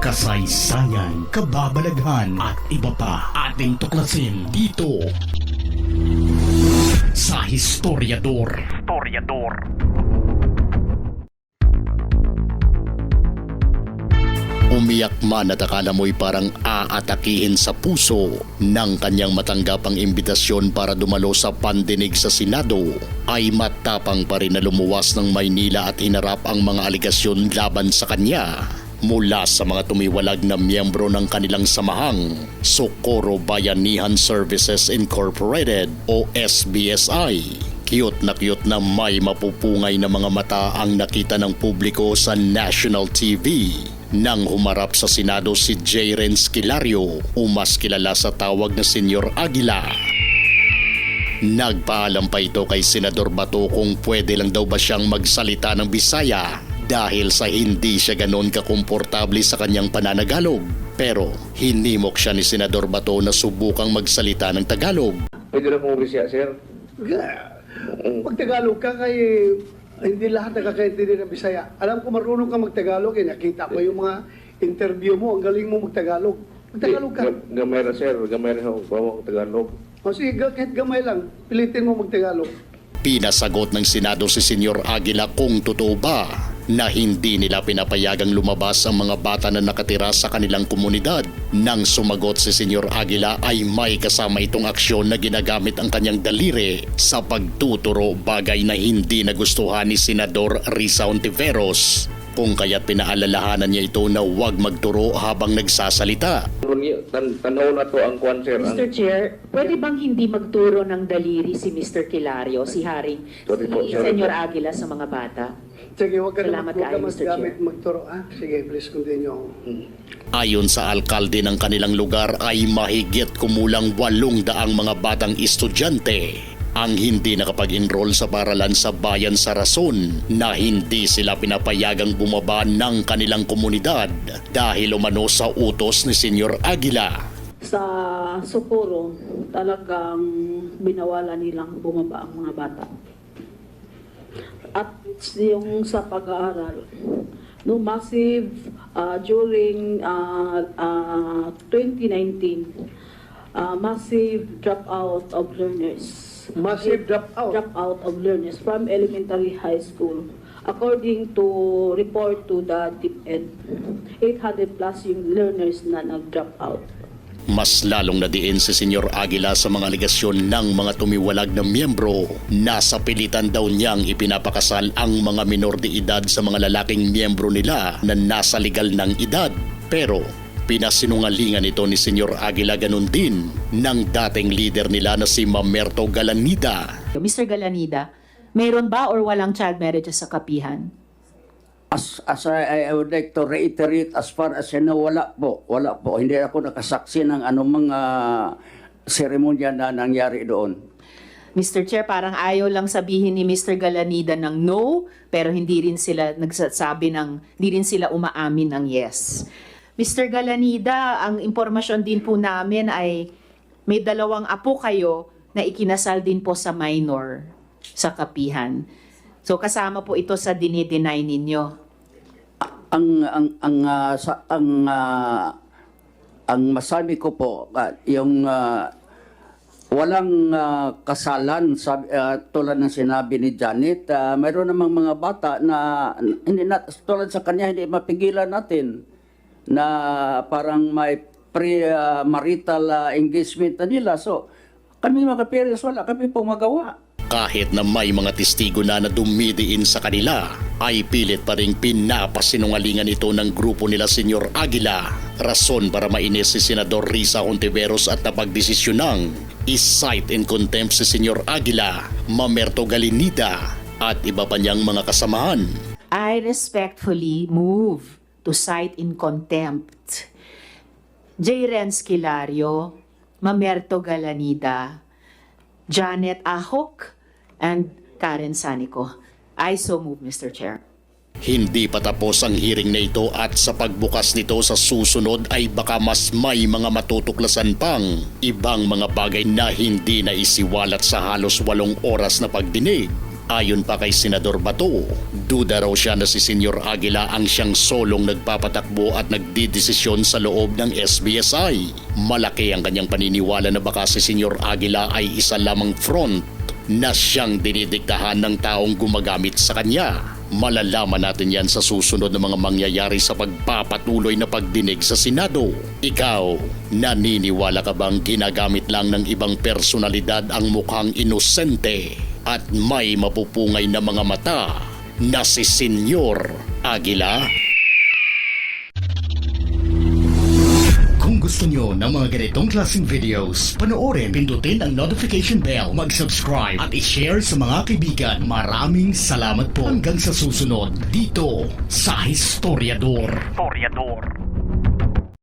kasaysayan, kababalaghan at iba pa ating tuklasin dito sa Historiador. Historiador. Umiyak man at akala mo'y parang aatakihin sa puso nang kanyang matanggap ang imbitasyon para dumalo sa pandinig sa Senado ay matapang pa rin na lumuwas ng Maynila at hinarap ang mga aligasyon laban sa kanya mula sa mga tumiwalag na miyembro ng kanilang samahang Socorro Bayanihan Services Incorporated o SBSI. Cute na cute na may mapupungay na mga mata ang nakita ng publiko sa national TV nang humarap sa Senado si J. Renz Kilario o mas kilala sa tawag na Senyor Aguila. Nagpaalam pa ito kay Senador Bato kung pwede lang daw ba siyang magsalita ng Bisaya dahil sa hindi siya ganon kakomportable sa kanyang pananagalog. Pero hinimok siya ni Senador Bato na subukang magsalita ng Tagalog. Pwede na kong siya, sir. Pag Tagalog ka kay hindi lahat nakakaintindi ng Bisaya. Alam ko marunong ka magtagalog eh. Nakita ko yung mga interview mo. Ang galing mo magtagalog. Magtagalog ka. Ga- Gamay na, sir. Gamay na ako. Bawa ko Tagalog. O sige, kahit gamay lang. Pilitin mo magtagalog. Pinasagot ng Senado si Senyor Aguila kung totoo ba na hindi nila pinapayagang lumabas ang mga bata na nakatira sa kanilang komunidad. Nang sumagot si Senyor Aguila ay may kasama itong aksyon na ginagamit ang kanyang daliri sa pagtuturo bagay na hindi nagustuhan ni Senador Risa Ontiveros kung kaya't pinaalalahanan niya ito na huwag magturo habang nagsasalita. Tan tanaw na to ang kwan, sir. Mr. Chair, pwede bang hindi magturo ng daliri si Mr. Kilario, si Haring, Sorry po, si sorry Senyor. Aguila sa mga bata? Sige, huwag ka na Salamat huwag ka kayo, Mr. maggamit Chair. magturo. Ah? Sige, please continue. Ayon sa alkalde ng kanilang lugar ay mahigit kumulang walong daang mga batang estudyante ang hindi nakapag-enroll sa paralan sa bayan sa rason na hindi sila pinapayagang bumaba ng kanilang komunidad dahil umano sa utos ni Senyor Aguila. sa Socorro, talagang binawala nilang bumaba ang mga bata. At yung sa pag-aaral, no massive uh, during uh, uh, 2019, uh, massive dropout of learners. Massive dropout? Dropout of learners from elementary high school. According to report to the DepEd, 800 plus yung learners na nag-drop out. Mas lalong nadiin si Senyor Aguila sa mga aligasyon ng mga tumiwalag na miyembro na sa pilitan daw niyang ipinapakasal ang mga minor de edad sa mga lalaking miyembro nila na nasa legal ng edad. Pero pinasinungalingan ito ni Senyor Aguila ganun din ng dating leader nila na si Mamerto Galanida. Mr. Galanida, mayroon ba or walang child marriages sa kapihan? As, as I, I would like to reiterate, as far as I know, wala po. Wala po. Hindi ako nakasaksi ng anumang uh, seremonya na nangyari doon. Mr. Chair, parang ayaw lang sabihin ni Mr. Galanida ng no, pero hindi rin sila nagsasabi ng, hindi rin sila umaamin ng yes. Mr. Galanida, ang impormasyon din po namin ay may dalawang apo kayo na ikinasal din po sa minor sa kapihan. So kasama po ito sa dinideny ninyo. Ang ang ang ah, sa, ang ah, ang masabi ko po ah, yung ah, walang ah, kasalan sabi, ah, tulad ng sinabi ni Janet ah, mayroon namang mga bata na hindi na tulad sa kanya hindi mapigilan natin na parang may pre-marital ah, engagement na nila so kami mga parents wala kami pong magawa Kahit na may mga testigo na na dumidiin sa kanila, ay pilit pa rin pinapasinungalingan ito ng grupo nila Senyor Aguila. Rason para mainis si Senador Risa Ontiveros at napagdesisyonang is-cite in contempt si Senyor Aguila, Mamerto Galinida at iba pa niyang mga kasamahan. I respectfully move to cite in contempt J. Renz Mamerto Galanida, Janet Ahok, and Karen Sanico. I so move, Mr. Chair. Hindi pa tapos ang hearing na ito at sa pagbukas nito sa susunod ay baka mas may mga matutuklasan pang ibang mga bagay na hindi na isiwalat sa halos walong oras na pagdinig. Ayon pa kay Senador Bato, duda raw siya na si Senyor Aguila ang siyang solong nagpapatakbo at nagdidesisyon sa loob ng SBSI. Malaki ang kanyang paniniwala na baka si Senyor Aguila ay isa lamang front na siyang dinidiktahan ng taong gumagamit sa kanya. Malalaman natin yan sa susunod na mga mangyayari sa pagpapatuloy na pagdinig sa Senado. Ikaw, naniniwala ka bang ginagamit lang ng ibang personalidad ang mukhang inosente at may mapupungay na mga mata na si Senyor Aguila? Kung gusto nyo ng mga ganitong klaseng videos, panoorin, pindutin ang notification bell, mag-subscribe at i-share sa mga kaibigan. Maraming salamat po hanggang sa susunod dito sa Historiador. Historiador.